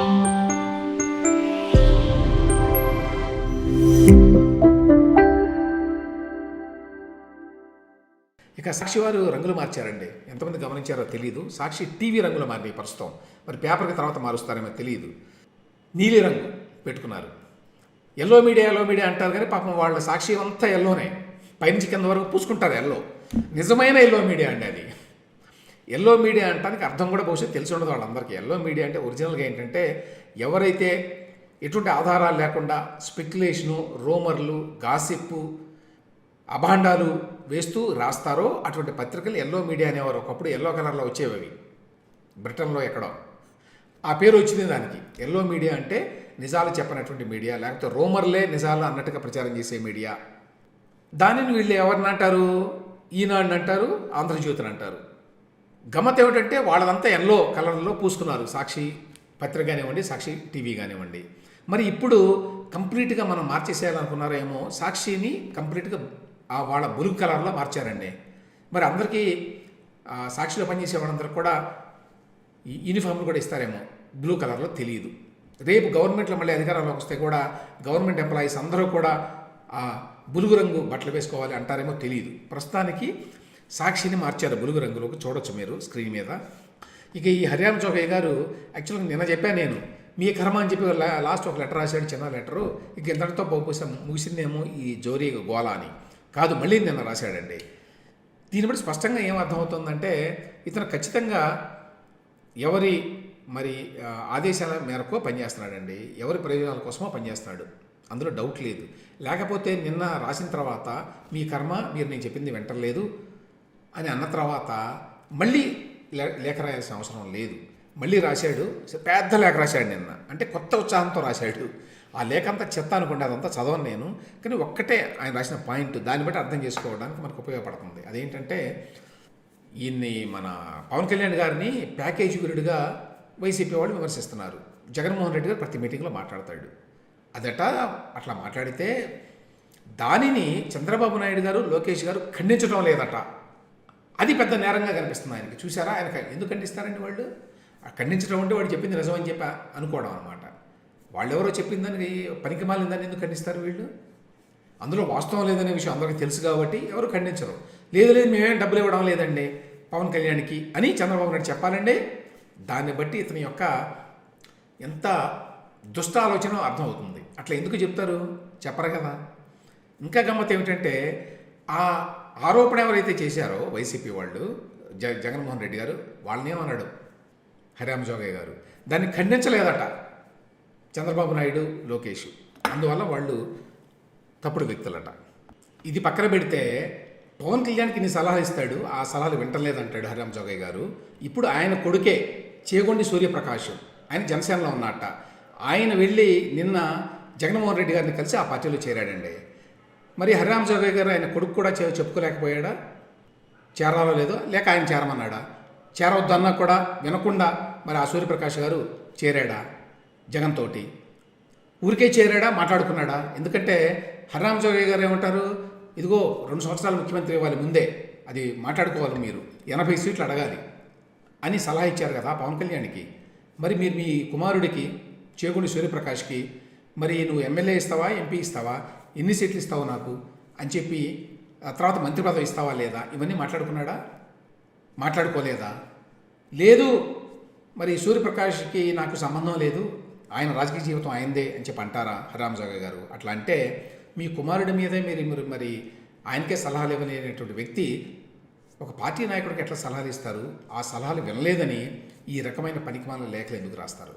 ఇక సాక్షి వారు రంగులు మార్చారండి. ఎంతమంది గమనించారో తెలియదు సాక్షి టీవీ రంగులు మారినాయి ప్రస్తుతం మరి పేపర్కి తర్వాత మారుస్తారేమో తెలియదు నీలి రంగు పెట్టుకున్నారు. ఎల్లో మీడియా ఎల్లో మీడియా అంటారు కానీ పాపం వాళ్ళ సాక్షి అంతా ఎల్లోనే. పైనుంచి కింద వరకు పూసుకుంటారు ఎల్లో. నిజమైన ఎల్లో మీడియా అండి అది. ఎల్లో మీడియా అంటానికి అర్థం కూడా బహుశా తెలిసి ఉండదు వాళ్ళందరికీ. ఎల్లో మీడియా అంటే ఒరిజినల్గా ఏంటంటే ఎవరైతే ఎటువంటి ఆధారాలు లేకుండా స్పెక్యులేషను రోమర్లు గాసిప్పు అభాండాలు వేస్తూ రాస్తారో అటువంటి పత్రికలు ఎల్లో మీడియా అనేవారు. ఒకప్పుడు ఎల్లో కలర్లో వచ్చేవి అవి. బ్రిటన్లో ఎక్కడో. ఆ పేరు వచ్చింది దానికి. ఎల్లో మీడియా అంటే నిజాలు చెప్పనటువంటి మీడియా లేకపోతే రోమర్లే నిజాలు అన్నట్టుగా ప్రచారం చేసే మీడియా దానిని వీళ్ళు ఎవరిని అంటారు? ఈనాడుని అంటారు? ఆంధ్రజ్యోతిని అంటారు. గమ్మత్ ఏమిటంటే వాళ్ళదంతా ఎల్లో కలర్లో పూసుకున్నారు. సాక్షి పత్రిక కానివ్వండి సాక్షి టీవీ కానివ్వండి. మరి ఇప్పుడు కంప్లీట్గా మనం మార్చేసేయాలనుకున్నారేమో సాక్షిని కంప్లీట్గా ఆ వాళ్ళ బురుగు కలర్లో మార్చారండి. మరి అందరికీ సాక్షిలో పనిచేసే వాళ్ళందరూ కూడా ఈ యూనిఫామ్లు కూడా ఇస్తారేమో. బ్లూ కలర్లో తెలియదు రేపు గవర్నమెంట్లో మళ్ళీ అధికారంలోకి వస్తే కూడా గవర్నమెంట్ ఎంప్లాయీస్ అందరూ కూడా ఆ బులుగు రంగు బట్టలు వేసుకోవాలి అంటారేమో తెలియదు ప్రస్తుతానికి సాక్షిని మార్చారు బులుగు రంగులోకి చూడొచ్చు మీరు స్క్రీన్ మీద. ఇక ఈ హరియాణ చౌకయ్య గారు యాక్చువల్గా నిన్న చెప్పాను నేను మీ కర్మ అని చెప్పి లాస్ట్ ఒక లెటర్ రాశాడు చిన్న లెటరు. ఇక ఇంతటితో బహుశా ముగిసిందేమో ఈ జోరీ గోళ అని. కాదు మళ్ళీ నిన్న రాశాడండి. దీన్ని బట్టి స్పష్టంగా ఏం అర్థమవుతుందంటే ఇతను ఖచ్చితంగా ఎవరి మరి ఆదేశాల మేరకు పనిచేస్తున్నాడండి. ఎవరి ప్రయోజనాల కోసమో పనిచేస్తున్నాడు. అందులో డౌట్ లేదు. లేకపోతే నిన్న రాసిన తర్వాత మీ కర్మ మీరు నేను చెప్పింది వింటలేదు. అని అన్న తర్వాత మళ్ళీ లే- లేఖ రాయాల్సిన అవసరం లేదు. మళ్ళీ రాశాడు పెద్ద లేఖ రాశాడు నిన్న. అంటే కొత్త ఉత్సాహంతో రాశాడు. ఆ లేఖ అంతా చెత్త అనుకుంటే అదంతా చదవను నేను. కానీ ఒక్కటే ఆయన రాసిన పాయింట్ దాన్ని బట్టి అర్థం చేసుకోవడానికి మనకు ఉపయోగపడుతుంది. అదేంటంటే ఈయన్ని మన పవన్ కళ్యాణ్ గారిని ప్యాకేజీ వీరుడిగా వైసీపీ వాళ్ళు విమర్శిస్తున్నారు. జగన్మోహన్ రెడ్డి గారు ప్రతి మీటింగ్లో మాట్లాడతాడు. అదట అట్లా మాట్లాడితే దానిని చంద్రబాబు నాయుడు గారు లోకేష్ గారు ఖండించడం లేదట. అది పెద్ద నేరంగా కనిపిస్తుంది ఆయనకి. చూసారా ఆయన ఎందుకు ఖండిస్తారండి వాళ్ళు? ఆ ఖండించడం అంటే వాడు చెప్పింది నిజమని చెప్పి అనుకోవడం అనమాట వాళ్ళెవరో చెప్పిందని పనికి మాలిందని ఎందుకు ఖండిస్తారు వీళ్ళు? అందులో వాస్తవం లేదనే విషయం అందరికీ తెలుసు కాబట్టి ఎవరు ఖండించరు. లేదు లేదు మేమేం డబ్బులు ఇవ్వడం లేదండి పవన్ కళ్యాణ్కి అని చంద్రబాబు నాయుడు చెప్పాలండి. దాన్ని బట్టి ఇతని యొక్క ఎంత దుష్ట ఆలోచన అర్థమవుతుంది. అట్లా ఎందుకు చెప్తారు? చెప్పరు కదా. ఇంకా గమ్మత్ ఏమిటంటే ఆ ఆరోపణ ఎవరైతే చేశారో వైసీపీ వాళ్ళు జ జగన్మోహన్ రెడ్డి గారు వాళ్ళని ఏమన్నాడు? హరిరామ్ జోగయ్య గారు. దాన్ని ఖండించలేదట చంద్రబాబు నాయుడు లోకేష్. అందువల్ల వాళ్ళు తప్పుడు వ్యక్తులట. ఇది పక్కన పెడితే పవన్ కళ్యాణ్కి ఇన్ని సలహాలు ఇస్తాడు ఆ సలహాలు వింటలేదంటాడు హరిరామ్ జోగయ్య గారు. ఇప్పుడు ఆయన కొడుకే చేగొండి సూర్యప్రకాశం. ఆయన జనసేనలో ఉన్నట్ట. ఆయన వెళ్ళి నిన్న జగన్మోహన్ రెడ్డి గారిని కలిసి ఆ పార్టీలో చేరాడండి. మరి హరిరామ్ జోగయ్య గారు ఆయన కొడుకు కూడా చెప్పుకోలేకపోయాడా? చేరాలో లేదో? లేక ఆయన చేరమన్నాడా? చేరవద్దన్నా కూడా వినకుండా మరి ఆ సూర్యప్రకాష్ గారు చేరాడా? జగన్ తోటి. ఊరికే చేరాడా? మాట్లాడుకున్నాడా? ఎందుకంటే హరిరామ్ జోగయ్య గారు ఏమంటారు? ఇదిగో రెండు సంవత్సరాలు ముఖ్యమంత్రి ఇవ్వాలి ముందే. అది మాట్లాడుకోవాలి మీరు. ఎనభై సీట్లు అడగాలి అని సలహా ఇచ్చారు కదా పవన్ కళ్యాణ్కి. మరి మీరు మీ కుమారుడికి చేకుడి సూర్యప్రకాష్కి మరి నువ్వు ఎమ్మెల్యే ఇస్తావా ఎంపీ ఇస్తావా? ఎన్ని సీట్లు ఇస్తావు నాకు? అని చెప్పి ఆ తర్వాత మంత్రి పదవి ఇస్తావా లేదా? ఇవన్నీ మాట్లాడుకున్నాడా? మాట్లాడుకోలేదా? లేదు మరి సూర్యప్రకాష్కి నాకు సంబంధం లేదు. ఆయన రాజకీయ జీవితం ఆయనదే అని చెప్పి అంటారా హరిరామ్ గారు? అట్లా అంటే మీ కుమారుడి మీదే మీరు మీరు మరి ఆయనకే సలహాలు ఇవ్వలేనటువంటి వ్యక్తి ఒక పార్టీ నాయకుడికి ఎట్లా సలహాలు ఇస్తారు? ఆ సలహాలు వినలేదని ఈ రకమైన పనికిమాల లేఖలు ఎందుకు రాస్తారు?